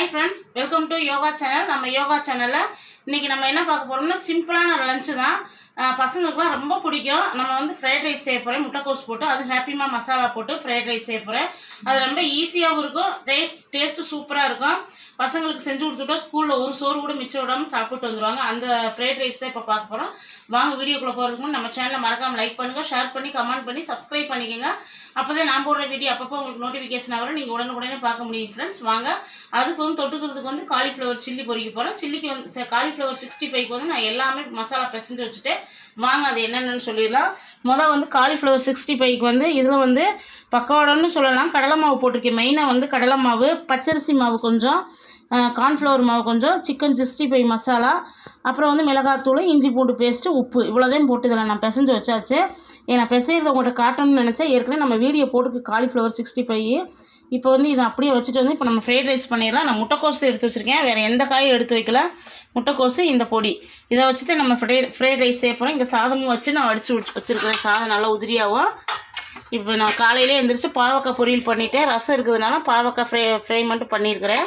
Bye. friends. Friends welcome to yoga channel நம்ம யோகா சேனலில் இன்றைக்கி நம்ம என்ன பார்க்க போகிறோம்னா சிம்பிளான லஞ்சு தான். பசங்களுக்குலாம் ரொம்ப பிடிக்கும். நம்ம வந்து ஃப்ரைட் ரைஸ் செய்ய போகிறேன் முட்டைக்கோஸ் போட்டு அது ஹாப்பிமா மசாலா போட்டு ஃப்ரைட் ரைஸ் செய்ய போகிறேன் அது ரொம்ப ஈஸியாகவும் இருக்கும் டேஸ்ட் டேஸ்ட்டு சூப்பராக இருக்கும். பசங்களுக்கு செஞ்சு கொடுத்துட்டோம் ஸ்கூலில் ஒரு சோறு கூட மிச்சம் விடாமல் சாப்பிட்டு வந்துடுவாங்க அந்த ஃப்ரைட் ரைஸ் தான் இப்போ பார்க்க போகிறோம் வாங்க வீடியோக்குள்ளே போகிறதுக்கு முன்னாடி நம்ம சேனலை மறக்காமல் லைக் பண்ணுங்கள் ஷேர் பண்ணி கமெண்ட் பண்ணி சப்ஸ்கிரைப் பண்ணிக்கோங்க. அப்போ தான் நான் போடுற வீடியோ அப்பப்போ உங்களுக்கு நோட்டிஃபிகேஷன் வரும். நீங்கள் உடனுக்குடனே பார்க்க முடியும் ஃப்ரெண்ட்ஸ் வாங்க அதுக்கு வந்து தொட்டு கொடுக்குறதுக்கு வந்து காலிஃப்ளவர் சில்லி பொறிக்க போகிறேன் சில்லிக்கு வந்து காலிஃப்ளவர் சிக்ஸ்டி ஃபைவ்க்கு வந்து நான் எல்லாமே மசாலா பிசைஞ்சு வச்சுட்டேன் வாங்க அது என்னென்னு சொல்லிடலாம். முதல் வந்து காலிஃப்ளவர் சிக்ஸ்டி ஃபைவ்க்கு வந்து இதில் வந்து பக்கோடன்னு சொல்லலாம். கடலை மாவு போட்டிருக்கேன். மெயினாக வந்து கடலை மாவு பச்சரிசி மாவு கொஞ்சம் கார்ன்ஃப்ளவர் மாவு கொஞ்சம் சிக்கன் சிக்ஸ்டி ஃபைவ் மசாலா அப்புறம் வந்து மிளகாத்தூள் இஞ்சி பூண்டு பேஸ்ட்டு உப்பு. இவ்வளோதையும் போட்டு இதில் நான் பிசைஞ்சு வச்சாச்சு. ஏன்னா பிசைகிறத உங்கள்கிட்ட காட்டணும்னு நினச்சேன். ஏற்கனவே நம்ம வீடியோ போட்டுக்கு காலிஃப்ளவர் சிக்ஸ்டி ஃபைவ் இப்போ வந்து இதை அப்படியே வச்சுட்டு வந்து இப்போ நம்ம ஃப்ரைட் ரைஸ் பண்ணிடலாம். நான் முட்டைக்கோஸ் எடுத்து வச்சுருக்கேன். வேறு எந்த காயும் எடுத்து வைக்கல. முட்டைக்கோஸு இந்த பொடி. இதை வச்சுட்டு நம்ம ஃப்ரை ஃப்ரைட் ரைஸ் செய்ய போகிறோம் இங்கே சாதமும் வச்சு நான் அடித்து வச்சுருக்கிறேன். சாதம் நல்லா உதிரியாகவும் இப்போ நான் காலையிலே எழுந்திரிச்சு பாவக்காய் பொரியல் பண்ணிவிட்டேன் ரசம் இருக்கிறதுனால பாவக்காய் ஃப்ரை ஃப்ரை மட்டும் பண்ணியிருக்கிறேன்.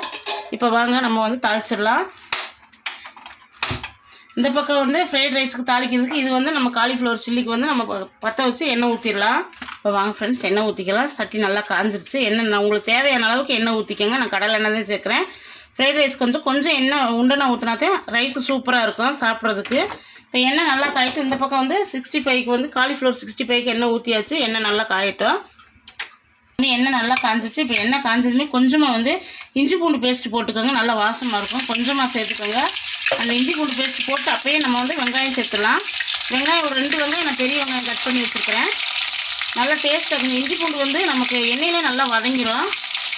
இப்போ வாங்க நம்ம வந்து தாளிச்சிடலாம். இந்த பக்கம் வந்து ஃப்ரைட் ரைஸ்க்கு தாளிக்கிறதுக்கு இது வந்து நம்ம காலிஃப்ளவர் சில்லிக்கு வந்து நம்ம பற்ற வச்சு எண்ணெய் ஊற்றிடலாம் இப்போ வாங்க ஃப்ரெண்ட்ஸ் எண்ணெய் ஊற்றிக்கலாம் சட்டி நல்லா காஞ்சிருச்சு. எண்ணெய் உங்களுக்கு தேவையான அளவுக்கு எண்ணெய் ஊற்றிக்கோங்க நான் கடலை எண்ணெய் தான் சேர்க்குறேன். ஃப்ரைட் ரைஸ் கொஞ்சம் கொஞ்சம் எண்ணெய் உண்டனை ஊற்றினாத்தான் ரைஸ் சூப்பராக இருக்கும் சாப்பிட்றதுக்கு. இப்போ எண்ணெய் நல்லா காயிட்டு இந்த பக்கம் வந்து சிக்ஸ்டி ஃபைவ்க்கு வந்து காலிஃப்ளவர் சிக்ஸ்டி ஃபைவ்க்கு எண்ணெய் ஊற்றியாச்சு எண்ணெய் நல்லா காயட்டும். வந்து எண்ணெய் நல்லா காஞ்சிச்சு. இப்போ எண்ணெய் காஞ்சதுமே கொஞ்சமாக வந்து இஞ்சி பூண்டு பேஸ்ட் போட்டுக்கோங்க. நல்லா வாசமாக இருக்கும். கொஞ்சமாக சேர்த்துக்கோங்க. அந்த இஞ்சி பூண்டு பேஸ்ட் போட்டு அப்பயே நம்ம வந்து வெங்காயம் சேர்த்துலாம் வெங்காயம் ஒரு ரெண்டு வெங்காயம் நான் பெரிய வெங்காயம் கட் பண்ணி வச்சுருக்கிறேன். நல்லா டேஸ்ட் இருக்கும் இஞ்சி பூண்டு வந்து நமக்கு எண்ணெயிலே நல்லா வதங்கிடும்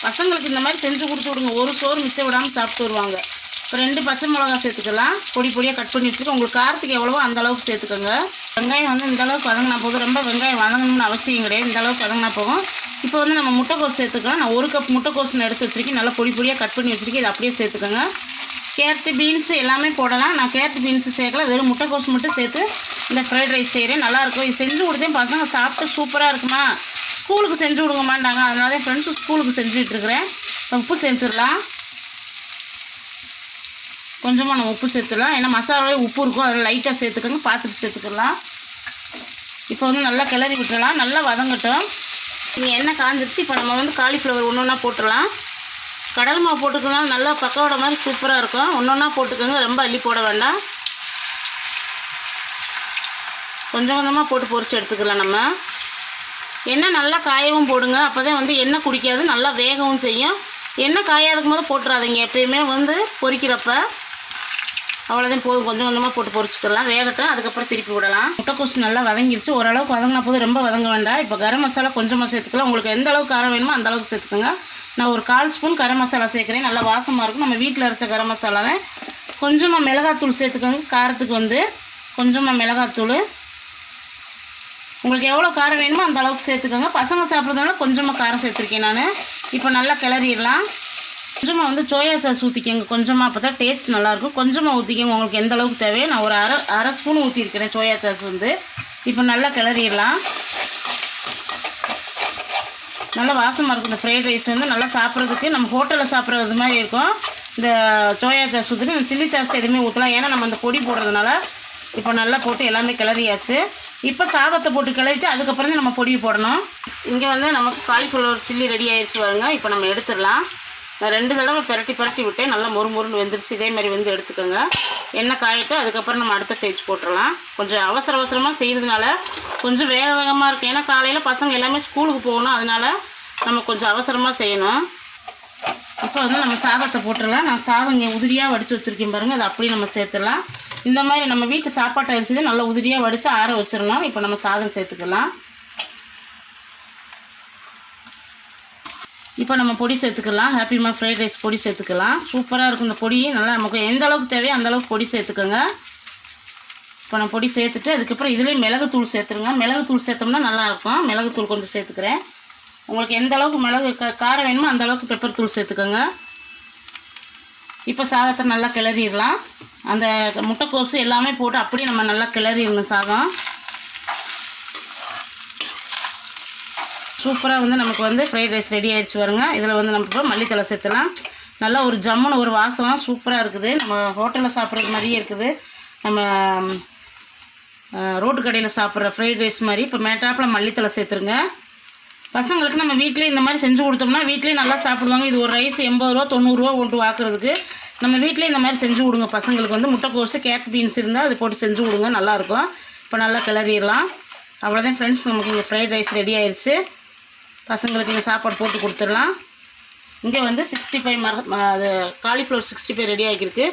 பசங்களுக்கு இந்த மாதிரி செஞ்சு கொடுத்து விடுங்க. ஒரு சோறு மிச்சம் விடாமல் சாப்பிட்டு வருவாங்க. இப்போ ரெண்டு பச்சை மிளகா சேர்த்துக்கலாம். பொடி பொடியாக கட் பண்ணி வச்சுருக்கோம் உங்களுக்கு காரத்துக்கு எவ்வளவோ அந்த அளவுக்கு சேர்த்துக்கோங்க. வெங்காயம் வந்து இந்த அளவுக்கு வதங்கினா போதும். ரொம்ப வெங்காயம் வதங்கணும்னு அவசியம் கிடையாது. இந்த அளவுக்கு வதங்கினா போகும் இப்போ வந்து நம்ம முட்டைக்கோஸ் சேர்த்துக்கலாம். நான் ஒரு கப் முட்டைக்கோஸ் எடுத்து வச்சுருக்கேன். நல்லா பொடி பொடியாக கட் பண்ணி வச்சுருக்கேன். இதை அப்படியே சேர்த்துக்கோங்க. கேரட்டு பீன்ஸு எல்லாமே போடலாம். நான் கேரட்டு பீன்ஸு சேர்க்கல. வெறும் முட்டைக்கோஸ் மட்டும் சேர்த்து இந்த ஃப்ரைட் ரைஸ் செய்கிறேன் நல்லாயிருக்கும் இது செஞ்சு கொடுத்தேன். பசங்க சாப்பிட்டு சூப்பராக இருக்குமா. ஸ்கூலுக்கு செஞ்சு கொடுக்க மாட்டாங்க அதனால தான் ஃப்ரெண்ட்ஸு ஸ்கூலுக்கு செஞ்சுட்ருக்கிறேன் உப்பு சேர்த்துடலாம். கொஞ்சமாக நம்ம உப்பு சேர்த்துடலாம். ஏன்னா மசாலாவே உப்பு இருக்கும். அதில் லைட்டாக சேர்த்துக்கோங்க. பார்த்துட்டு சேர்த்துக்கலாம். இப்போ வந்து நல்லா கிளறி விட்டுடலாம். நல்லா வதங்கட்டும். இங்கே எண்ணெய் காஞ்சிருச்சு. இப்போ நம்ம வந்து காலிஃப்ளவர் ஒன்று ஒன்றா போட்டுடலாம். கடல் மாவு போட்டுக்கலாம் நல்லா பக்கோட மாதிரி சூப்பராக இருக்கும். ஒன்று ஒன்றா போட்டுக்கோங்க. ரொம்ப அள்ளி போட வேண்டாம். கொஞ்சம் கொஞ்சமாக போட்டு பொறிச்சு எடுத்துக்கலாம் நம்ம. எண்ணெய் நல்லா காயவும் போடுங்க. அப்போ தான் வந்து எண்ணெய் குடிக்காது. நல்லா வேகவும் செய்யும். எண்ணெய் காயாதுக்கும் போது போட்டுறாதீங்க. எப்பயுமே வந்து பொரிக்கிறப்ப. அவ்வளோதான் போதும். கொஞ்சம் கொஞ்சமாக போட்டு பொரிச்சுக்கலாம் வேகட்டும். அதுக்கப்புறம் திருப்பி விடலாம். முட்டைக்கோசு நல்லா வதங்கிடுச்சு ஓரளவுக்கு வதங்கினா போது ரொம்ப வதங்க வேண்டாம். இப்போ கரம் மசாலா கொஞ்சமாக சேர்த்துக்கலாம். உங்களுக்கு எந்த அளவுக்கு காரம் வேணுமோ அந்த அளவுக்கு சேர்த்துக்கோங்க. நான் ஒரு கால் ஸ்பூன் கரம் மசாலா சேர்க்குறேன். நல்லா வாசமாக இருக்கும். நம்ம வீட்டில் அரைச்ச கரம் மசாலாவை கொஞ்சமாக மிளகாத்தூள் சேர்த்துக்கோங்க. காரத்துக்கு வந்து கொஞ்சமாக மிளகாத்தூள். உங்களுக்கு எவ்வளோ காரம் வேணுமோ அந்த அளவுக்கு சேர்த்துக்கோங்க. பசங்க சாப்பிட்றதுனால கொஞ்சமாக காரம் சேர்த்துருக்கேன் நான். இப்போ நல்லா கிளறிடலாம். கொஞ்சமாக வந்து சோயா சாஸ் ஊற்றிக்கோங்க கொஞ்சமாக அப்போ தான் டேஸ்ட் நல்லாயிருக்கும். கொஞ்சமாக ஊற்றிக்கோங்க உங்களுக்கு எந்த அளவுக்கு தேவையோ நான் ஒரு அரை அரை ஸ்பூன் ஊற்றிருக்கிறேன் சோயா சாஸ் வந்து. இப்போ நல்லா கிளறிடலாம். நல்லா வாசமாக இருக்கும். இந்த ஃப்ரைட் ரைஸ் வந்து நல்லா சாப்பிட்றதுக்கு. நம்ம ஹோட்டலில் சாப்பிட்றது மாதிரி இருக்கும். இந்த சோயா சாஸ் ஊற்றிட்டு இந்த சில்லி சாஸ் எதுவுமே ஊற்றலாம் ஏன்னா நம்ம அந்த பொடி போடுறதுனால இப்போ நல்லா போட்டு எல்லாமே கிளறியாச்சு. இப்போ சாதத்தை போட்டு கிளறிட்டு அதுக்கப்புறம் நம்ம பொடி போடணும். இங்கே வந்து நமக்கு காலிஃப்ளவர் சில்லி ரெடி ஆயிடுச்சு பாருங்க. இப்போ நம்ம எடுத்துடலாம். நான் ரெண்டு தடவை பிரட்டி பிரட்டி விட்டேன். நல்லா மொறு மொறுன்னு வெந்துருச்சு. இதே மாதிரி வந்து எடுத்துக்கோங்க. எண்ணெய் காயிட்டு அதுக்கப்புறம் நம்ம அடுத்த ஸ்டேஜ் போட்டுடலாம். கொஞ்சம் அவசர அவசரமாக செய்கிறதுனால கொஞ்சம் வேக வேகமாக இருக்கும். ஏன்னா காலையில் பசங்க எல்லாமே ஸ்கூலுக்கு போகணும். அதனால நம்ம கொஞ்சம் அவசரமாக செய்யணும். இப்போ வந்து நம்ம சாதத்தை போட்டுடலாம். நான் சாதம் இங்கே உதிரியாக வடித்து வச்சுருக்கேன் பாருங்கள் அதை அப்படியே நம்ம சேர்த்துடலாம். இந்த மாதிரி நம்ம வீட்டு சாப்பாட்டை அரிசி நல்லா உதிரியாக வடித்து ஆற வச்சிடணும். இப்போ நம்ம சாதம் சேர்த்துக்கலாம். இப்போ நம்ம பொடி சேர்த்துக்கலாம். ஹாப்பிமா ஃப்ரைட் ரைஸ் பொடி சேர்த்துக்கலாம். சூப்பராக இருக்கும் இந்த பொடி. நல்லா நமக்கு எந்த அளவுக்கு தேவையோ அந்தளவுக்கு பொடி சேர்த்துக்கோங்க. இப்போ நான் பொடி சேர்த்துட்டு அதுக்கப்புறம் இதுலேயும் மிளகுத்தூள் சேர்த்துருங்க. மிளகுத்தூள் சேர்த்தோம்னா நல்லாயிருக்கும். மிளகுத்தூள் கொஞ்சம் சேர்த்துக்கிறேன். உங்களுக்கு எந்த அளவுக்கு மிளகு க காரம் வேணுமோ அந்த அளவுக்கு பெப்பர் தூள் சேர்த்துக்கோங்க. இப்போ சாதத்தை நல்லா கிளறிடலாம். அந்த முட்டைக்கோசு எல்லாமே போட்டு அப்படியே நம்ம நல்லா கிளறிடணும் சாதம். சூப்பராக வந்து நமக்கு வந்து ஃப்ரைட் ரைஸ் ரெடி ஆகிடுச்சு வருங்க இதில் வந்து நம்ம இப்போ மல்லித்தலை சேர்த்துலாம். நல்லா ஒரு ஜம்முன்னு ஒரு வாசம் சூப்பராக இருக்குது. நம்ம ஹோட்டலில் சாப்பிட்றது மாதிரியே இருக்குது. நம்ம ரோட்டு கடையில் சாப்பிட்ற ஃப்ரைட் ரைஸ் மாதிரி. இப்போ மேட்டாப்பில் மல்லித்தலை சேர்த்துருங்க. பசங்களுக்கு நம்ம வீட்டிலே இந்த மாதிரி செஞ்சு கொடுத்தோம்னா வீட்லேயே நல்லா சாப்பிடுவாங்க. இது ஒரு ரைஸ் எண்பது ரூபா தொண்ணூறுரூவா கொண்டு வாக்குறதுக்கு. நம்ம வீட்டிலே இந்த மாதிரி செஞ்சு கொடுங்க. பசங்களுக்கு வந்து முட்டைக்கோசு கேப் பீன்ஸ் இருந்தால் அது போட்டு செஞ்சு கொடுங்க. நல்லாயிருக்கும் இப்போ நல்லா கிளறிடலாம். அவ்வளோதான் ஃப்ரெண்ட்ஸ் நமக்கு இங்கே ஃப்ரைட் ரைஸ் ரெடி ஆயிடுச்சு. பசங்களுக்கு இங்கே சாப்பாடு போட்டு கொடுத்துடலாம். இங்கே வந்து சிக்ஸ்டி ஃபைவ் மர அது காலிஃப்ளவர் சிக்ஸ்டி ஃபைவ் ரெடி ஆகிருக்கு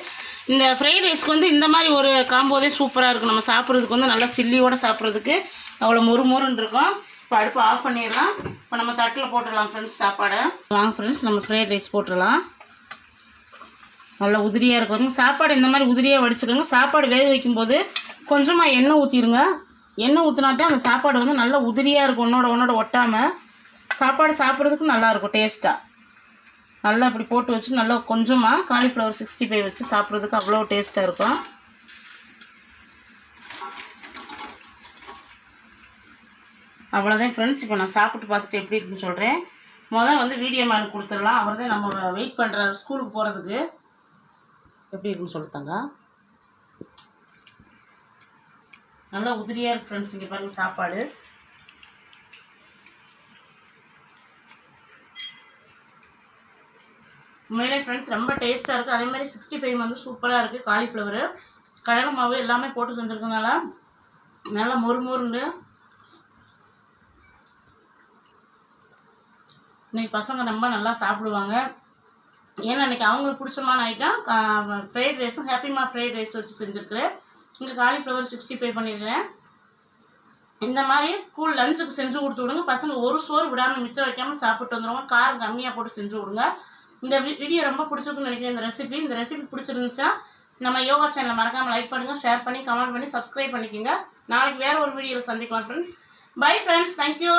இந்த ஃப்ரைட் ரைஸ்க்கு வந்து இந்த மாதிரி ஒரு காம்போதே சூப்பராக இருக்கும். நம்ம சாப்பிட்றதுக்கு வந்து நல்லா சில்லியோட சாப்பிட்றதுக்கு அவ்வளோ மொறு மொறுன்னு இருக்கும். இப்போ அடுப்பு ஆஃப் பண்ணிடலாம். இப்போ நம்ம தட்டில் போட்டுடலாம் ஃப்ரெண்ட்ஸ் சாப்பாடை. வாங்க ஃப்ரெண்ட்ஸ் நம்ம ஃப்ரைட் ரைஸ் போட்டுடலாம். நல்லா உதிரியாக இருக்கும். சாப்பாடு இந்த மாதிரி உதிரியாக வடிச்சுக்கோங்க. சாப்பாடு வேக வைக்கும்போது கொஞ்சமாக எண்ணெய் ஊற்றிடுங்க எண்ணெய் ஊற்றினா தான் அந்த சாப்பாடு வந்து நல்லா உதிரியாக இருக்கும். ஒன்றோட ஒன்றோட ஒட்டாமல் சாப்பாடு சாப்பிட்றதுக்கு நல்லாயிருக்கும் டேஸ்ட்டாக நல்லா இப்படி போட்டு வச்சு நல்லா கொஞ்சமாக காலிஃப்ளவர் சிக்ஸ்டி ஃபைவ் வச்சு சாப்பிட்றதுக்கு அவ்வளோ டேஸ்ட்டாக இருக்கும். அவ்வளோதான் ஃப்ரெண்ட்ஸ் இப்போ நான் சாப்பிட்டு பார்த்துட்டு எப்படி இருக்குன்னு சொல்கிறேன் முதல் வந்து வீடியோ மேன் கொடுத்துடலாம். அவர் தான் நம்ம வெயிட் பண்ணுற ஸ்கூலுக்கு போகிறதுக்கு எப்படி இருக்குன்னு சொல்லிட்டாங்க. நல்லா உதிரியாக இருக்குது ஃப்ரெண்ட்ஸ் இங்கே பாருங்கள் சாப்பாடு. உண்மையிலே ஃப்ரெண்ட்ஸ் ரொம்ப டேஸ்ட்டாக இருக்குது அதே மாதிரி சிக்ஸ்டி ஃபைவ் வந்து சூப்பராக இருக்குது காலிஃப்ளவர் கடலை மாவு எல்லாமே போட்டு செஞ்சுருக்கனால நல்லா மொறு மொறுண்டு. இன்னைக்கு பசங்க ரொம்ப நல்லா சாப்பிடுவாங்க. ஏன்னா இன்றைக்கி அவங்களுக்கு பிடிச்சமான ஐட்டம் ஃப்ரைட் ரைஸும் ஹாப்பிமா ஃப்ரைட் ரைஸ் வச்சு செஞ்சுருக்குறேன். இங்கே காலிஃப்ளவர் சிக்ஸ்டி ஃபைவ் பண்ணியிருக்கிறேன் இந்த மாதிரி ஸ்கூல் லஞ்சுக்கு செஞ்சு கொடுத்து விடுங்க. பசங்க ஒரு சோறு விடாமல் மிச்சம் வைக்காமல் சாப்பிட்டு வந்துடுவாங்க காரம் கம்மியாக போட்டு செஞ்சு விடுங்க இந்த வீடியோ ரொம்ப பிடிச்சிருக்குன்னு நினைக்கிறேன். இந்த ரெசிபி இந்த ரெசிபி பிடிச்சிருந்துச்சா நம்ம யோகா சேனலை மறக்காமல் லைக் பண்ணுங்கள் ஷேர் பண்ணி கமெண்ட் பண்ணி சப்ஸ்கிரைப் பண்ணிக்கோங்க. நாளைக்கு வேறு ஒரு வீடியோவில் சந்திக்கலாம் ஃப்ரெண்ட் பை ஃப்ரெண்ட்ஸ் தேங்க்யூ